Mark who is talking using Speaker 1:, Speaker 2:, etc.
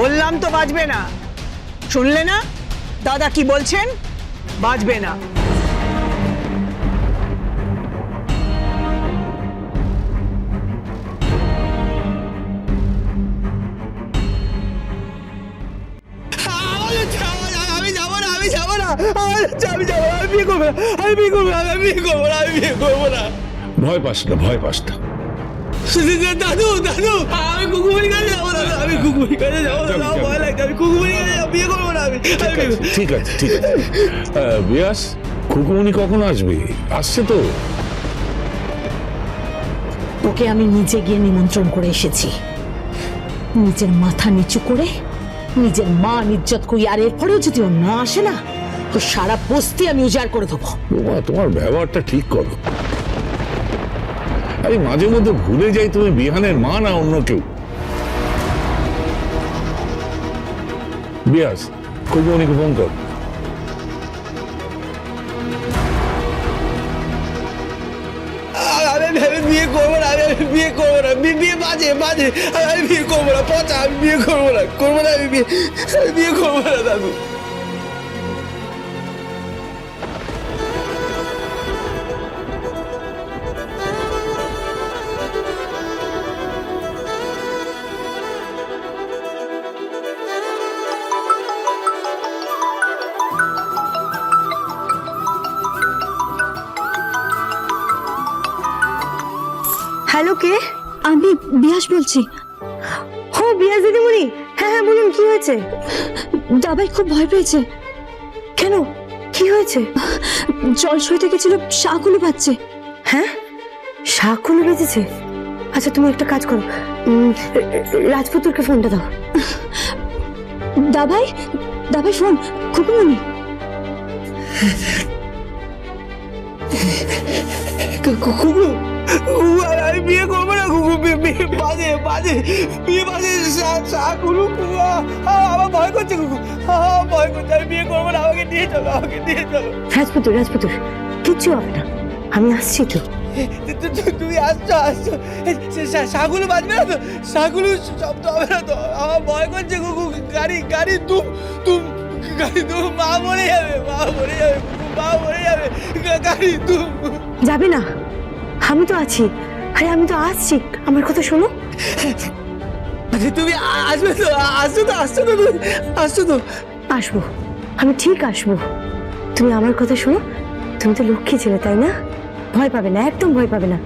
Speaker 1: বললাম তো বাজবে না। শুনলে না? দাদা কি বলছেন? বাজবে না।
Speaker 2: ভয় পাস না ভয় পাস না।
Speaker 3: দাদু দাদু আমি কাছে যাব। ভয় লাগছে আমি কুকুমুড়ি কাছে যাব, বিয়ে করব না আমি আমি
Speaker 2: ঠিক আছে ঠিক আছে ঠিক আছে। আহ, বিয়াস খুকুমনি কখন আসবে? আসছে তো।
Speaker 4: ওকে আমি নিজে গিয়ে নিমন্ত্রণ করে এসেছি। নিজের মাথা নিচু করে নিজের মা ইজ্জত করি আর এরপরেও যদি ও না আসে না তো সারা বস্তি আমি উজাড় করে দেবো।
Speaker 2: তোমার তোমার ব্যবহারটা ঠিক করো। আরে মাঝে মধ্যে ভুলে যাই তুমি বিহানের মা না অন্য কেউ। বিয়াস খুকুমনিকে ফোন কর।
Speaker 3: বিয়ে করব না আমি বিয়ে করব না বিয়ে বাজে বাজে। আমি বিয়ে করব না, পচা, আমি বিয়ে করব না করব না, আমি বিয়ে বিয়ে করব না, দাদু।
Speaker 5: হ্যালো কে? আমি বিয়াস বলছি। হো বিয়াস দিদিমণি। হ্যাঁ হ্যাঁ বলুন, কি হয়েছে? দাবাই খুব ভয় পেয়েছে। কেন? কি হয়েছে? জল সইতে গেছিল শাকুলো পাচ্ছে। হ্যাঁ? শাকুলো বেজেছে আচ্ছা তুমি একটা কাজ করো। রাজপুতুরকে ফোনটা দাও। দাবাই দাবাই ফোন খুকুমনি
Speaker 3: আমি বিয়ে করব না কুকু বিয়ে বাজে বাজে বিয়ে বাজে কুকু আমার ভয় করছে আমার ভয় করছে আমি বিয়ে করব না আমাকে নিয়ে চলো আমাকে নিয়ে চলো।
Speaker 5: রাজপুতুর রাজপুতুর কিচ্ছু হবে না। আমি আসছি তো।
Speaker 3: তুমি আসছো আসছো। শাগুলো বাজবে না তো? শাগুলো শব্দ হবে না তো? আমার ভয় করছে কুকু গাড়ি গাড়ি তুম তুম গাড়ি তুম মা মরে যাবে মা মরে যাবে মা মরে যাবে গাড়ি তুম
Speaker 5: যাবে না। আমি তো আছি। আরে আমি তো আসছি। আমার কথা শোনো।
Speaker 3: আরে তুমি আসবে তো? আসো আসছো তো? আসছো তো তুমি? আসছো তো?
Speaker 5: আসব। আমি ঠিক আসব। তুমি আমার কথা শোনো। তুমি তো লক্ষ্মী ছেলে তাই না? ভয় পাবে না একদম ভয় পাবে না।